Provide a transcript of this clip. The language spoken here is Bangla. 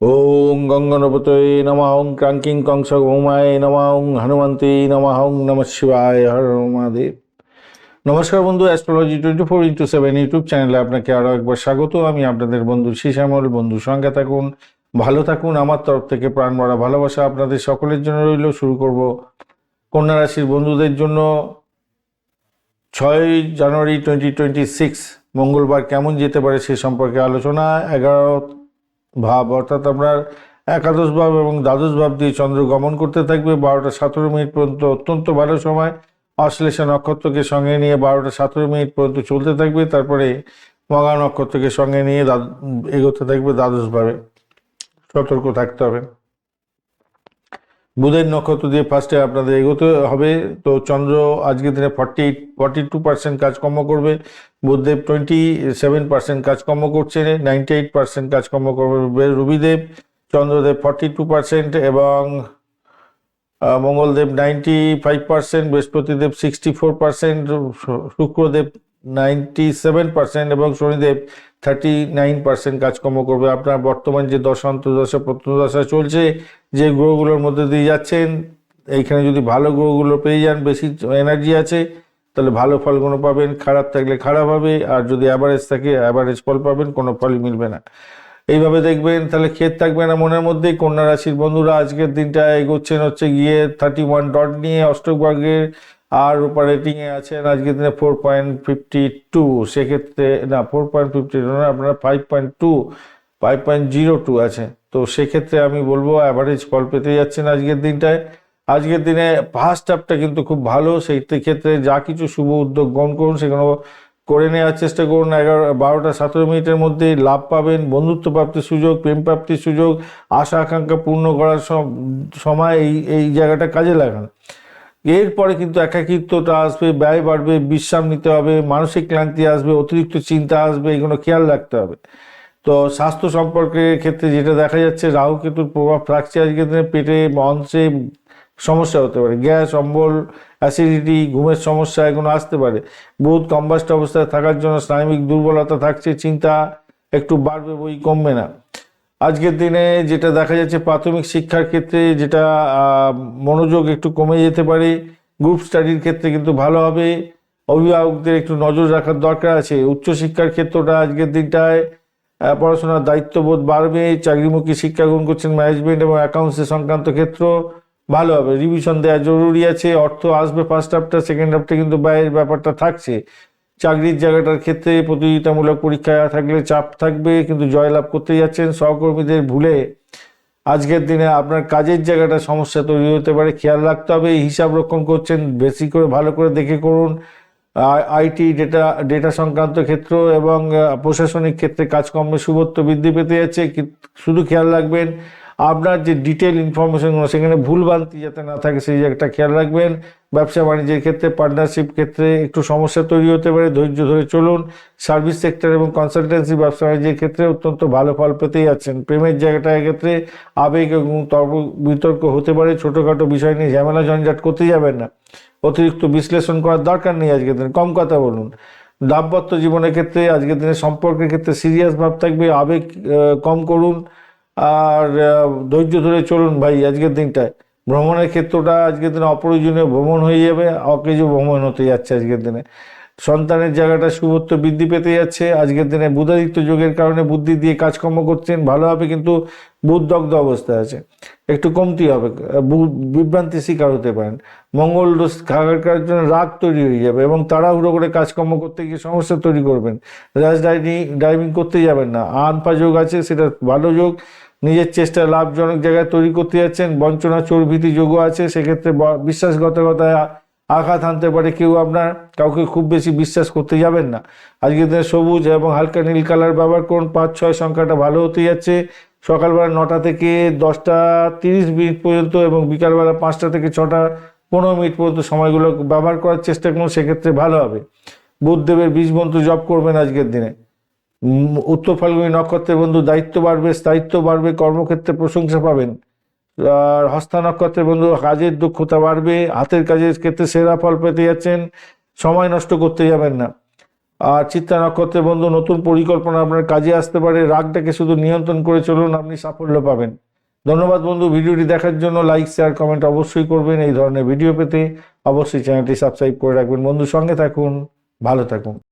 ওং গঙ্গনপতয়ে নমঃ ওং ক্রাঙ্কিং কংস গোমায় নমঃ ওং হনুমন্তে নমঃ ওং নম শিবায়। হর মহাদেব। নমস্কার বন্ধু astrology twenty four into seven YouTube চ্যানেলে আপনাকে আরও একবার স্বাগত। আমি আপনাদের বন্ধু শ্যামল বন্ধু সঙ্গে থাকুন, ভালো থাকুন। আমার তরফ থেকে প্রাণ ভরা ভালোবাসা আপনাদের সকলের জন্য রইল। শুরু করব কন্যা রাশির বন্ধুদের জন্য। ছয় জানুয়ারি টোয়েন্টি টোয়েন্টি সিক্স মঙ্গলবার কেমন যেতে পারে সে সম্পর্কে আলোচনা। এগারো ভাব, অর্থাৎ আপনার একাদশ ভাব এবং দ্বাদশ ভাব দিয়ে চন্দ্র গমন করতে থাকবে। বারোটা সতেরো মিনিট পর্যন্ত অত্যন্ত ভালো সময়। অশ্লেষা নক্ষত্রকে সঙ্গে নিয়ে বারোটা সতেরো মিনিট পর্যন্ত চলতে থাকবে। তারপরে মগা নক্ষত্রকে সঙ্গে নিয়ে এগোতে থাকবে দ্বাদশ ভাবে। সতর্ক থাকতে হবে। বুধের নক্ষত্র দিয়ে ফার্স্টে আপনাদের এগোতে হবে। তো চন্দ্র আজকের দিনে forty eight forty two percent কাজকর্ম করবে। বুধদেব টোয়েন্টি সেভেন পার্সেন্ট কাজকর্ম করছে। নাইনটি এইট পার্সেন্ট কাজকর্ম করবে Rabidev. Chandradev forty two percent এবং Mangaldev ninety five percent Brihaspatidev sixty four percent Shukradev ninety seven percent এবং শনিদেব থার্টি নাইন পার্সেন্ট কাজকর্ম করবে। আপনার বর্তমান যে দশা, অন্তর্দশা প্রত্যদশা চলছে, যে গ্রহগুলোর মধ্যে দিয়ে যাচ্ছেন, এইখানে যদি ভালো গ্রহগুলো পেয়ে যান, বেশি এনার্জি আছে, তাহলে ভালো ফলগুলো পাবেন, খারাপ থাকলে খারাপ হবে, আর যদি অ্যাভারেজ থাকে অ্যাভারেজ ফল পাবেন, কোনো ফলই মিলবে না। এইভাবে দেখবেন, তাহলে ক্ষেত থাকবে না মনের মধ্যেই। কন্যা রাশির বন্ধুরা, আজকের দিনটা এগোচ্ছেন হচ্ছে গিয়ে থার্টি ওয়ান ডট নিয়ে অষ্টকবর্গের আর উপর রেটিংয়ে আছেন। আজকের দিনে ফোর পয়েন্ট ফিফটি টু সেক্ষেত্রে না ফোর পয়েন্ট ফিফটি টু না আপনারা five point two five point zero two আছে তো সেক্ষেত্রে আমি বলব অ্যাভারেজ ফল পেতে যাচ্ছেন আজকের দিনটায়। আজকের দিনে ফার্স্ট হাফটা কিন্তু খুব ভালো, সেই ক্ষেত্রে যা কিছু শুভ উদ্যোগ গ্রহণ করুন, সেগুলো করে নেওয়ার চেষ্টা করুন। এগারো, বারোটা, সতেরো মিনিটের মধ্যে লাভ পাবেন। বন্ধুত্ব প্রাপ্তির সুযোগ প্রেম প্রাপ্তির সুযোগ, আশা, আকাঙ্ক্ষা পূর্ণ করার সম- সময় এই এই জায়গাটা কাজে লাগান। এরপরে কিন্তু একাকিত্বটা আসবে, ব্যয় বাড়বে, বিশ্রাম নিতে হবে, মানসিক ক্লান্তি আসবে, অতিরিক্ত চিন্তা আসবে, এগুলো খেয়াল রাখতে হবে। তো স্বাস্থ্য সম্পর্কে ক্ষেত্রে যেটা দেখা যাচ্ছে, রাহু কেতুর প্রভাব থাকছে আজকের দিনে, পেটে, মঞ্চে সমস্যা হতে পারে। গ্যাস, অম্বল অ্যাসিডিটি ঘুমের সমস্যা এগুলো আসতে পারে। বুধ কম্বাস্ট অবস্থায় থাকার জন্য স্নায়বিক দুর্বলতা থাকছে, চিন্তা একটু বাড়বে বই কমবে না। আজকের দিনে যেটা দেখা যাচ্ছে প্রাথমিক শিক্ষার ক্ষেত্রে যেটা মনোযোগ একটু কমে যেতে পারে গ্রুপ স্টাডির ক্ষেত্রে কিন্তু ভালো হবে। অভিভাবকদের একটু নজর রাখার দরকার আছে। উচ্চশিক্ষার ক্ষেত্রটা আজকের দিনটায় পড়াশোনার দায়িত্ববোধ বাড়বে। চাকরিমুখী শিক্ষা গ্রহণ করছেন ম্যানেজমেন্ট এবং অ্যাকাউন্টসের সংক্রান্ত ক্ষেত্র। ভালো হবে। রিভিশন দেওয়া জরুরি আছে, অর্থ আসবে ফার্স্ট হাফটা সেকেন্ড হাফটা কিন্তু ব্যয়ের ব্যাপারটা থাকছে। চাকরির জায়গাটার ক্ষেত্রে প্রতিযোগিতামূলক পরীক্ষা থাকলে চাপ থাকবে, কিন্তু জয়লাভ করতে যাচ্ছেন সহকর্মীদের ভুলে। আজকের দিনে আপনার কাজের জায়গাটা সমস্যা তৈরি হতে পারে, খেয়াল রাখতে হবে। হিসাব রক্ষণ করছেন, বেশি করে ভালো করে দেখে করুন। আইটি, ডেটা ডেটা সংক্রান্ত ক্ষেত্র এবং প্রশাসনিক ক্ষেত্রে কাজকর্মে শুভত্ব বৃদ্ধি পেতে যাচ্ছে। শুধু খেয়াল রাখবেন আপনার যে ডিটেল ইনফরমেশনগুলো সেখানে ভুলভ্রান্তি যাতে না থাকে, সেই জায়গাটা খেয়াল রাখবেন। ব্যবসা বাণিজ্যের ক্ষেত্রে পার্টনারশিপ ক্ষেত্রে একটু সমস্যা তৈরি হতে পারে, ধৈর্য ধরে চলুন। সার্ভিস সেক্টর এবং কনসালটেন্সি ব্যবসা বাণিজ্যের ক্ষেত্রে অত্যন্ত ভালো ফল পেতেই যাচ্ছেন। প্রেমের জায়গাটার ক্ষেত্রে আবেগ এবং তর্ক, বিতর্ক হতে পারে। ছোটোখাটো বিষয় নিয়ে ঝামেলা ঝঞ্ঝাট করতে যাবেন না। অতিরিক্ত বিশ্লেষণ করার দরকার নেই আজকের দিনে। কম কথা বলুন। দাম্পত্য জীবনের ক্ষেত্রে, আজকের দিনে সম্পর্কের ক্ষেত্রে সিরিয়াস ভাব থাকবে। আবেগ কম করুন। আর ধৈর্য ধরে চলুন ভাই আজকের দিনটায়। ভ্রমণের ক্ষেত্রটা আজকের দিনে অপ্রয়োজনীয়। ভ্রমণ হয়ে যাবে, অকেজ ভ্রমণ হতে যাচ্ছে আজকের দিনে। সন্তানের জায়গাটা শুভত্ব বৃদ্ধি পেতে যাচ্ছে। আজকের দিনে বুধাদিত্য যোগের কারণে বুদ্ধি দিয়ে কাজকর্ম করছেন ভালোভাবে কিন্তু বুধদগ্ধ অবস্থায় আছে। একটু কমতি হবে বিভ্রান্তি শিকার হতে পারেন। মঙ্গল দোষ থাকার জন্য রাগ তৈরি হয়ে যাবে এবং তাড়াহুড়ো করে কাজকর্ম করতে গিয়ে সমস্যা তৈরি করবেন। র্যাশ ড্রাইভিং ড্রাইভিং করতে যাবেন না। আনপা যোগ আছে, সেটা ভালো যোগ। নিজের চেষ্টা লাভজনক জায়গায় তৈরি করতে যাচ্ছেন, বঞ্চনা, চোরভীতি যোগও আছে, সেক্ষেত্রে ব- বিশ্বাসঘাতকতায় আঘাত আনতে পারে কেউ আপনার, কাউকে খুব বেশি বিশ্বাস করতে যাবেন না। আজকের দিনে সবুজ এবং হালকা নীল কালার ব্যবহার করুন, পাঁচ, ছয় সংখ্যাটা ভালো হতে যাচ্ছে। সকালবেলা নটা থেকে দশটা তিরিশ মিনিট পর্যন্ত এবং বিকালবেলা পাঁচটা থেকে ছটা পনেরো মিনিট পর্যন্ত সময়গুলো ব্যবহার করার চেষ্টা করুন, সেক্ষেত্রে ভালো হবে। বুধদেবের বীজ মন্ত্র জপ করবেন আজকের দিনে। উত্তর ফাল্গুনী নক্ষত্রের বন্ধু দায়িত্ব বাড়বে, স্থায়িত্ব বাড়বে, কর্মক্ষেত্রে প্রশংসা পাবেন। আর হস্তা নক্ষত্রের বন্ধু কাজের দক্ষতা বাড়বে, হাতের কাজের ক্ষেত্রে সেরা ফল পেতে যাচ্ছেন, সময় নষ্ট করতে যাবেন না। আর চিত্তা নক্ষত্রের বন্ধু নতুন পরিকল্পনা আপনার কাজে আসতে পারে, রাগটাকে শুধু নিয়ন্ত্রণ করে চলুন, আপনি সাফল্য পাবেন। ধন্যবাদ বন্ধু, ভিডিওটি দেখার জন্য লাইক শেয়ার কমেন্ট অবশ্যই করবেন, এই ধরনের ভিডিও পেতে অবশ্যই চ্যানেলটি সাবস্ক্রাইব করে রাখবেন। বন্ধু সঙ্গে থাকুন, ভালো থাকুন।